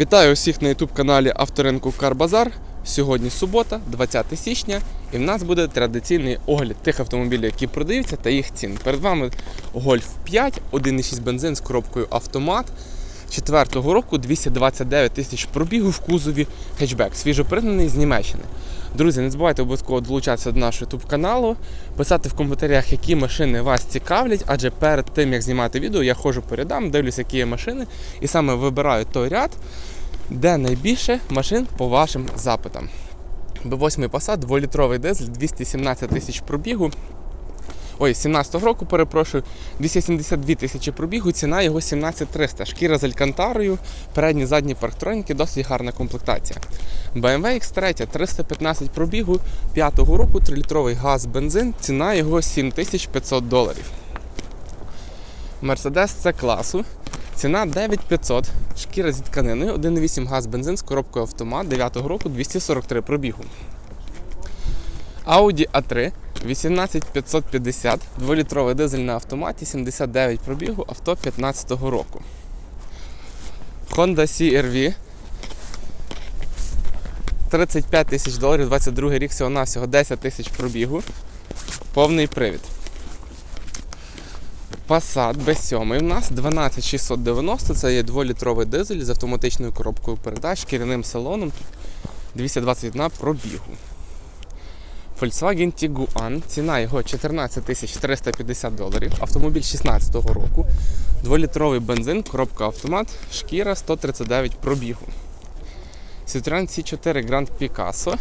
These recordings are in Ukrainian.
Вітаю усіх на youtube каналі Авторинку Карбазар. Сьогодні субота, 20 січня, і в нас буде традиційний огляд тих автомобілів, які продаються, та їх цін. Перед вами Golf 5, 1,6 бензин з коробкою автомат. 4-го року 229 тисяч пробігу в кузові хетчбек, свіжопригнаний з Німеччини. Друзі, не забувайте обов'язково долучатися до нашого youtube каналу, писати в коментарях, які машини вас цікавлять, адже перед тим як знімати відео, я ходжу по рядам, дивлюся, які є машини, і саме вибираю той ряд, де найбільше машин по вашим запитам. B8 Passat, 2-літровий дизель, 217 тисяч пробігу. Ой, 17-го року, перепрошую, 272 тисячі пробігу, ціна його 17300. Шкіра з алькантарою, передні задні парктроніки, досить гарна комплектація. BMW X3 315 пробігу 5-го року, 3-літровий газ, бензин, ціна його 7500 доларів. Mercedes C класу. Ціна 9500, шкіра зі тканиною, 1,8 газ бензин з коробкою автомат 9-го року 243 пробігу. Audi A3 18550, 2-літровий дизель на автоматі, 79 пробігу, авто 15-го року. Honda CR-V 35 тисяч доларів, 22 рік всього навсього 10 тисяч пробігу. Повний привід. Passat B7 у нас 12690, це є 2-літровий дизель з автоматичною коробкою передач, шкіряним салоном 221 пробігу. Volkswagen Tiguan, ціна його 14 350 доларів, автомобіль 16-го року, 2-літровий бензин, коробка автомат, шкіра 139 пробігу. Citroen C4 Grand Picasso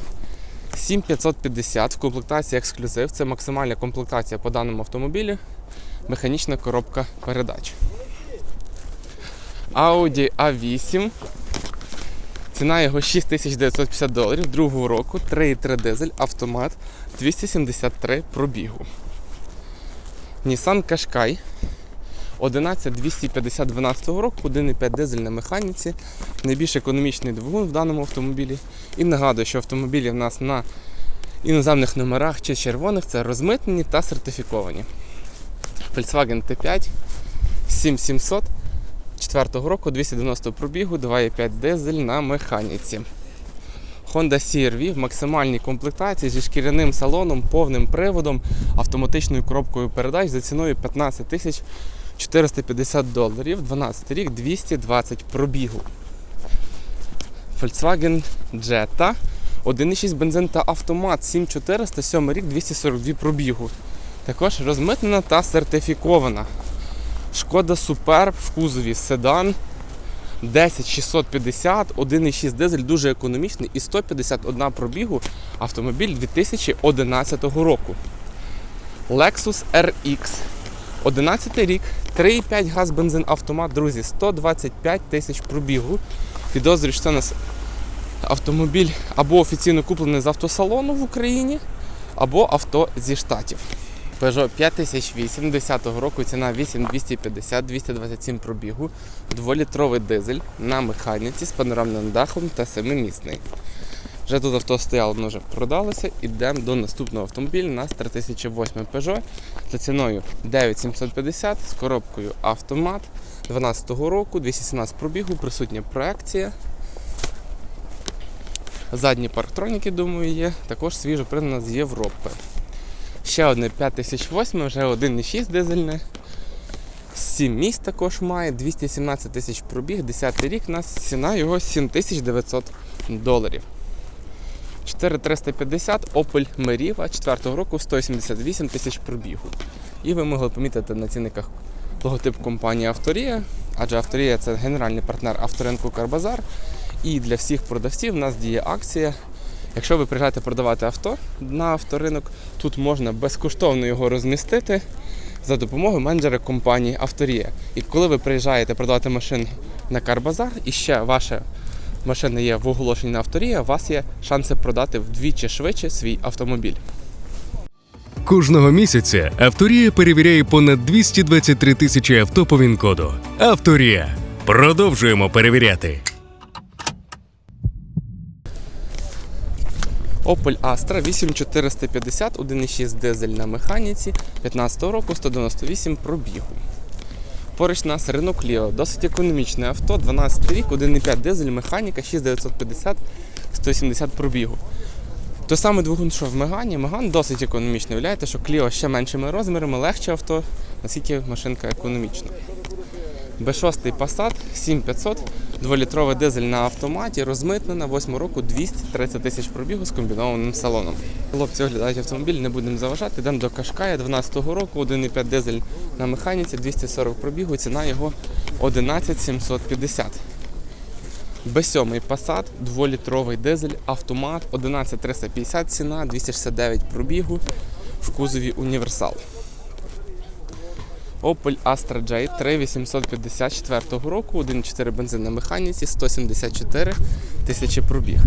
7550 в комплектації ексклюзив. Це максимальна комплектація по даному автомобілі. Механічна коробка передач. Audi A8. Ціна його 6950 доларів другого року, 3,3 дизель, автомат, 273 пробігу. Nissan Qashqai 11250 12 року, 1,5 дизель на механіці, найбільш економічний двигун в даному автомобілі. І нагадую, що автомобілі в нас на іноземних номерах чи червоних це розмитнені та сертифіковані. Volkswagen T5 7700 4 року 290 пробігу, 2,5 дизель на механіці. Honda CR-V в максимальній комплектації зі шкіряним салоном, повним приводом, автоматичною коробкою передач за ціною 15 тисяч 450 доларів, 12 рік 220 пробігу. Volkswagen Jetta 1,6 бензин та автомат 7400, 7 рік 242 пробігу. Також розмитнена та сертифікована. Шкода Superb в кузові седан 10650, 1,6 дизель, дуже економічний і 151 пробігу автомобіль 2011 року. Lexus RX 11 рік, 3,5 газ бензин автомат, друзі, 125 тисяч пробігу. Підозрюю, що це у нас автомобіль або офіційно куплений з автосалону в Україні, або авто зі штатів. Peugeot 5008 10 року ціна 8250, 227 пробігу, 2-літровий дизель на механіці з панорамним дахом та семимісний. Вже тут авто стояло, воно вже продалося. Ідемо до наступного автомобіля. Нас 3008 Peugeot за ціною 9750 з коробкою автомат 12 року, 217 пробігу, присутня проекція. Задні парктроніки, думаю, є. Також свіжо придана з Європи. Ще одне 5008, вже 1,6 дизельне. 7 місць також має, 217 тисяч пробіг, 10 рік, у нас ціна його 7900 доларів. 4350 Opel Meriva 4 року 178 тисяч пробігу. І ви могли помітити на цінниках логотип компанії Авторія, адже Авторія це генеральний партнер авторинку Карбазар. І для всіх продавців у нас діє акція. Якщо ви приїжджаєте продавати авто на авторинок, тут можна безкоштовно його розмістити за допомогою менеджера компанії Авторія. І коли ви приїжджаєте продавати машину на Карбазар, і ще ваша машина є в оголошенні на Авторія, у вас є шанси продати вдвічі швидше свій автомобіль. Кожного місяця Авторія перевіряє понад 223 тисячі авто по ВІН-коду. Авторія. Продовжуємо перевіряти. Opel Astra 8450, 1,6 дизель на механіці 15 року 198 пробігу. Поруч нас Renault Clio, досить економічне авто, 12 рік, 1,5 дизель, механіка, 6950, 170 пробігу. То саме двигун, що в Мегані, Меган досить економічний. Уявляєте, що Clio ще меншими розмірами, легше авто, наскільки машинка економічна. B6 Passat 7500, 2-літровий дизель на автоматі, розмитнена 8 року 230 тисяч пробігу з комбінованим салоном. Хлопці оглядають автомобіль, не будемо заважати. Йдемо до Кашкая 12-го року, 1,5 дизель на механіці, 240 пробігу, ціна його 11750. B7 Passat, 2-літровий дизель, автомат, 11350 ціна, 269 пробігу в кузові універсал. Opel Astra J 3854 року, 1,4 бензин на механіці, 174 тисячі пробіг.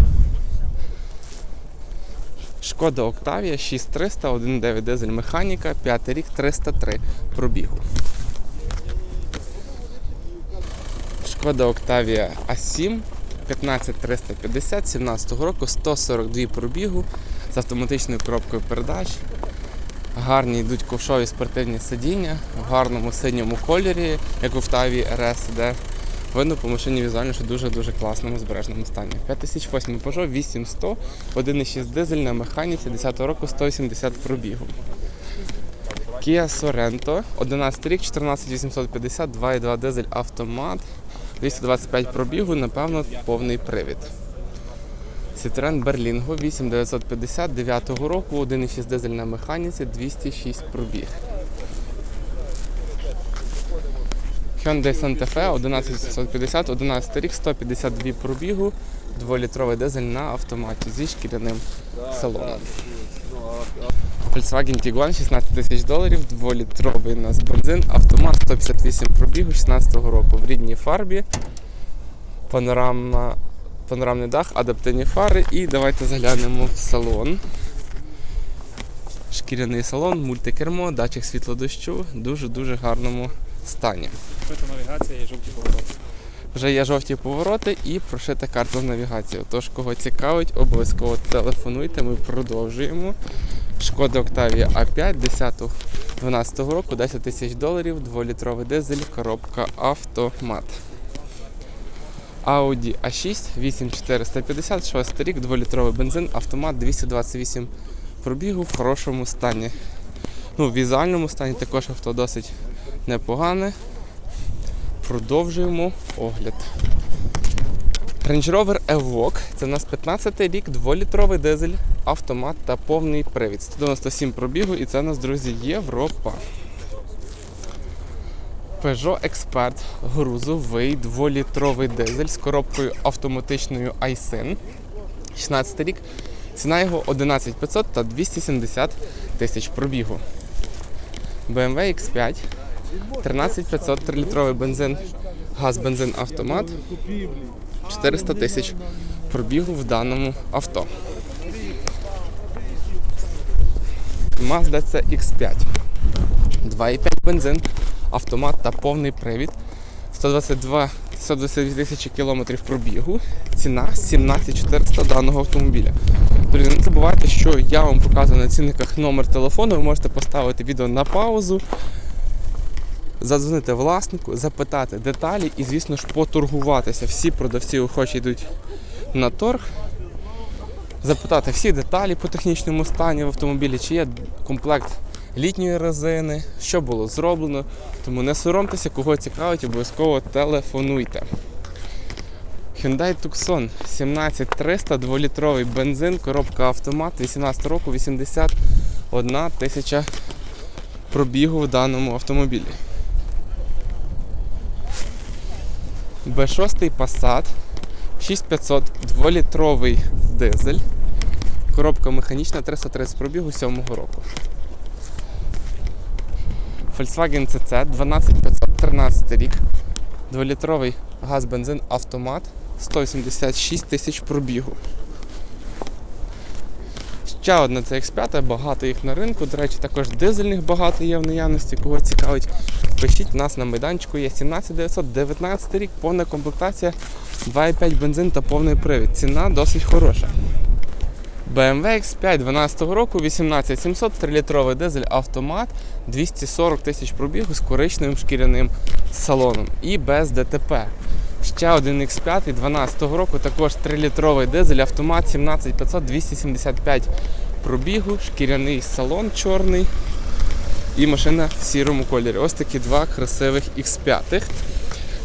Шкода Octavia 6300, 1,9 дизель механіка, 5 рік, 303 пробігу. Шкода Octavia A7 15350 17 року, 142 пробігу з автоматичною коробкою передач. Гарні йдуть ковшові спортивні сидіння в гарному синьому кольорі, як у Octavia RS, де видно по машині візуально, що дуже-дуже класному збережному стані. 5008 Peugeot 8100, 1,6 дизель на механіці 10 року 180 пробігу. Kia Sorento, 11 рік, 14850, 2,2 дизель автомат, 225 пробігу, напевно, повний привід. Citroen Berlingo 8950 9 року, 1,6 дизель на механіці, 206 пробіг. Hyundai Santa Fe 11750, 11 рік, 152 пробігу, 2-літровий дизель на автоматі зі шкіряним салоном. Volkswagen Tiguan 16 тисяч доларів, 2-літровий у нас бензин, автомат 158 пробігу 16 року в рідній фарбі, панорамна, панорамний дах, адаптивні фари і давайте заглянемо в салон. Шкіряний салон, мультикермо, датчик світлодощу, дуже-дуже гарному стані. Пита навігація і жовті повороти. Вже є жовті повороти і прошита карта з навігацією. Тож, кого цікавить, обов'язково телефонуйте, ми продовжуємо. Шкода Octavia A5 10 12 року, 10 тисяч доларів, 2-літровий дизель, коробка автомат. Audi A6 8450, 6 рік, 2-літровий бензин, автомат 228 пробігу в хорошому стані. Ну, в візуальному стані також авто досить непогане. Продовжуємо огляд. Range Rover Evoque. Це у нас 15 рік, 2-літровий дизель, автомат та повний привід. 197 пробігу і це у нас, друзі, Європа. Peugeot Expert грузовий 2-літровий дизель з коробкою автоматичною iSyn. 16 рік. Ціна його 11500 та 270 тисяч пробігу. BMW X5 13500 3-літровий бензин, газ, бензин, автомат. 400 тисяч пробігу в даному авто. Mazda CX5. 2,5 бензин, автомат та повний привід. 122 122 тисячі кілометрів пробігу. Ціна 17400 даного автомобіля. Друзі, не забувайте, що я вам показую на цінниках номер телефону. Ви можете поставити відео на паузу, задзвонити власнику, запитати деталі і, звісно ж, поторгуватися. Всі продавці охочі йдуть на торг. Запитати всі деталі по технічному стані в автомобілі, чи є комплект літньої резини, що було зроблено. Тому не соромтеся, кого цікавить, обов'язково телефонуйте. Hyundai Tucson 17300, 2-літровий бензин, коробка автомат, 18 року, 81 тисяча пробігу в даному автомобілі. B6 Passat 6500, 2-літровий дизель. Коробка механічна 330 пробігу 7 року. Volkswagen CC 12500, 13 рік. 2-літровий газ-бензин автомат 186 тисяч пробігу. Ще одна це X5, багато їх на ринку. До речі, також дизельних багато є в наявності. Кого цікавить, пишіть нас на майданчику є 17919 рік, повна комплектація, 2,5 бензин та повний привід. Ціна досить хороша. BMW X5 12 року, 18700, 3-літровий дизель автомат, 240 тисяч пробігу з коричневим шкіряним салоном і без ДТП. Ще один X5 12 року, також 3-літровий дизель автомат 17500, 275 пробігу, шкіряний салон чорний і машина в сірому кольорі. Ось такі два красивих X5.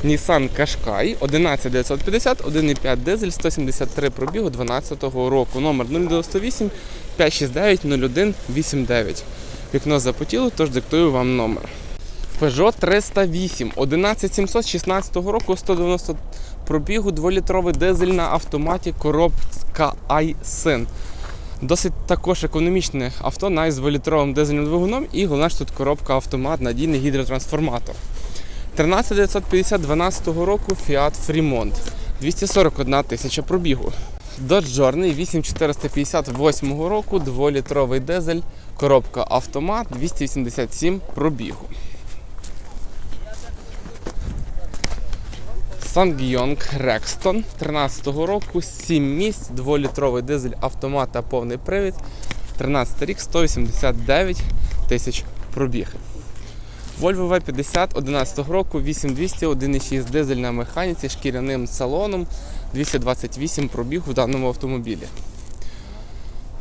Nissan Qashqai 11950, 1,5 дизель, 173 пробігу 12 року. Номер 098 569 01 89. Вікно запотіло, тож диктую вам номер. Peugeot 308 11716 року, 190 пробігу, 2-літровий дизель на автоматі, коробка iSyn. Досить також економічне авто, навіть з 2-літровим дизельним двигуном і головне, що тут коробка автомат, надійний гідротрансформатор. 13950 12 року Fiat Fremont. 241 тисяча пробігу. Dodge Journey 8458 року, 2-літровий дизель, коробка автомат, 287 пробігу. Ssangyong Rexton 13-го року, 7 місць, 2-літровий дизель автомат та повний привід. 13 рік, 189 тисяч пробіг. Volvo V50 11 року, 8200, 1,6 дизель на механіці, шкіряним салоном, 228 пробіг в даному автомобілі.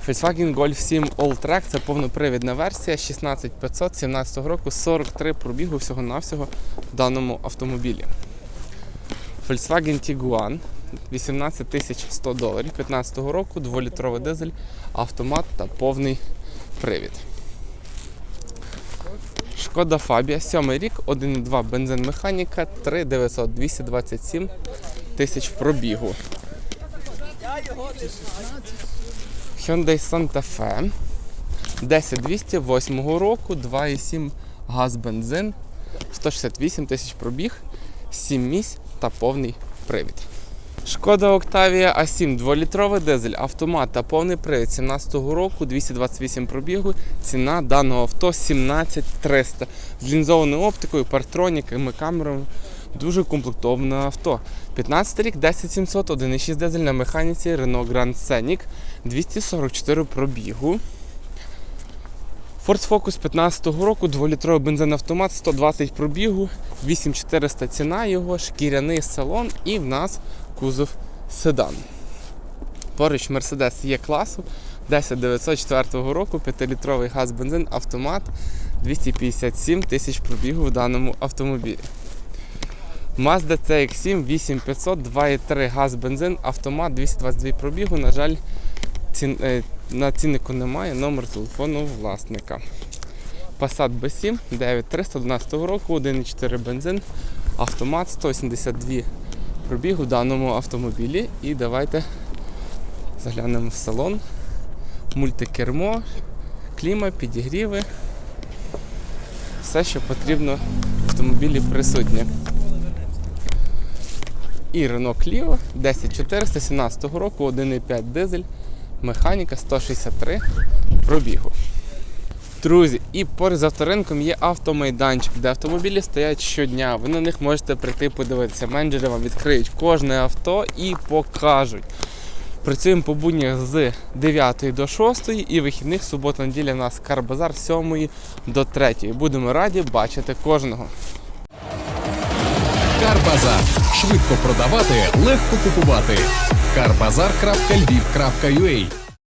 Volkswagen Golf 7 All-Track це повнопривідна версія 16500 17 року, 43 пробігу всього-навсього в даному автомобілі. Volkswagen Tiguan 18100 доларів 15 року, 2-літровий дизель, автомат та повний привід. Шкода Фабія, 7 рік, 1,2 бензин механіка, 3900, 227 тисяч пробігу. Hyundai Santa Fe 10208 року, 2,7 газ бензин, 168 тисяч пробіг, 7 місць та повний привід. Шкода Octavia A7 2-літровий дизель, автомат та повний привід 17-го року, 228 пробігу. Ціна даного авто 17300 з лінзованою оптикою, партроніками, камерами. Дуже комплектоване авто. 15 рік, 10700, 1,6 дизель на механіці Renault Grand Scenic, 244 пробігу. Ford Focus 15-го року, 2-літровий бензин автомат, 120 пробігу, 8400 ціна його, шкіряний салон і в нас кузов седан. Поруч Mercedes є класу 10904 року, 5-літровий газ бензин автомат, 257 тисяч пробігу в даному автомобілі. Mazda CX-7 8500, 2,3 газ бензин, автомат, 222 пробігу. На жаль, цін, е, на ціннику немає номер телефону власника. Passat B7 9311 року, 1,4 бензин, автомат 182 пробігу в даному автомобілі. І давайте заглянемо в салон. Мультикермо, кліма, підігріви. Все, що потрібно в автомобілі присутнє. І Renault Clio 10400 17 року, 1,5 дизель, механіка 163 пробігу. Друзі, і поруч з авторинком є автомайданчик, де автомобілі стоять щодня. Ви на них можете прийти подивитися. Менеджери вам відкриють кожне авто і покажуть. Працюємо по буднях з 9 до 6 і вихідних субота неділя у нас карбазар з 7 до 3. Будемо раді бачити кожного. Карбазар. Швидко продавати, легко купувати. Карбазар.львів.ua